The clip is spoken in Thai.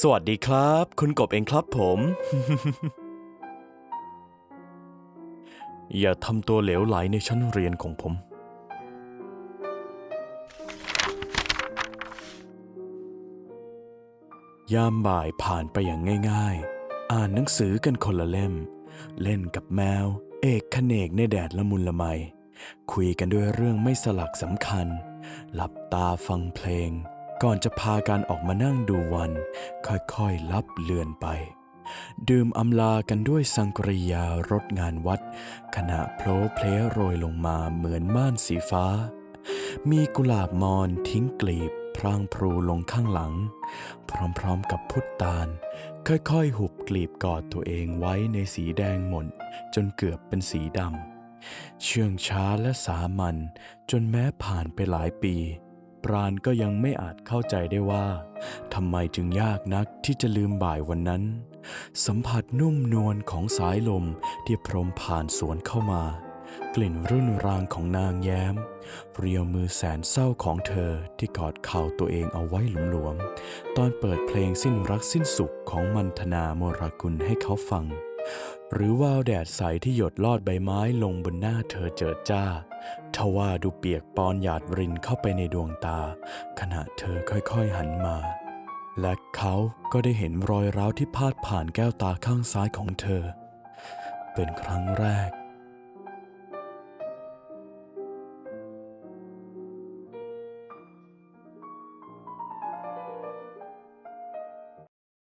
สวัสดีครับ คุณกบเองครับผม อย่าทำตัวเหลวไหลในชั้นเรียนของผม ยามบ่ายผ่านไปอย่างง่าย ๆ อ่านหนังสือกันคนละเล่ม เล่นกับแมว เอกขเนกในแดดละมุนละไม คุยกันด้วยเรื่องไม่สลักสำคัญ หลับตาฟังเพลง ก่อนจะพากันออกมานั่งดูวัน ค่อยๆลับเลือนไป ดื่มอำลากันด้วยสังกริยารถงานวัด ขณะโพลเพลโรยลงมาเหมือนม่านสีฟ้า มีกุหลาบมอนทิ้งกลีบพรางพรูลงข้างหลัง พร้อมๆกับพุทตาล ค่อยๆ หุบกลีบกอดตัวเองไว้ในสีแดงหม่นจนเกือบเป็นสีดำ เชื่องช้าและสามัญจนแม้ผ่านไปหลายปี ปราณก็ยังไม่อาจเข้าใจได้ว่าทำไมจึงยากนักที่จะลืมบ่ายวันนั้น สัมผัสนุ่มนวลของสายลมที่พรมผ่านสวนเข้ามา กลิ่นรื่นรางของนางแย้ม เรียวมือแสนเศร้าของเธอที่กอดเข่าตัวเองเอาไว้หลวมๆตอนเปิดเพลงสิ้นรักสิ้นสุขของมันธนาโมรกุลให้เขาฟังหรือว่าวแดดใสที่หยดลอดใบไม้ลงบนหน้าเธอเจิดจ้า ทว่าดูเปียกปอนหยาดรินเข้าไปในดวงตา ขณะเธอค่อยๆหันมา และเขาก็ได้เห็นรอยร้าวที่พาดผ่านแก้วตาข้างซ้ายของเธอ เป็นครั้งแรก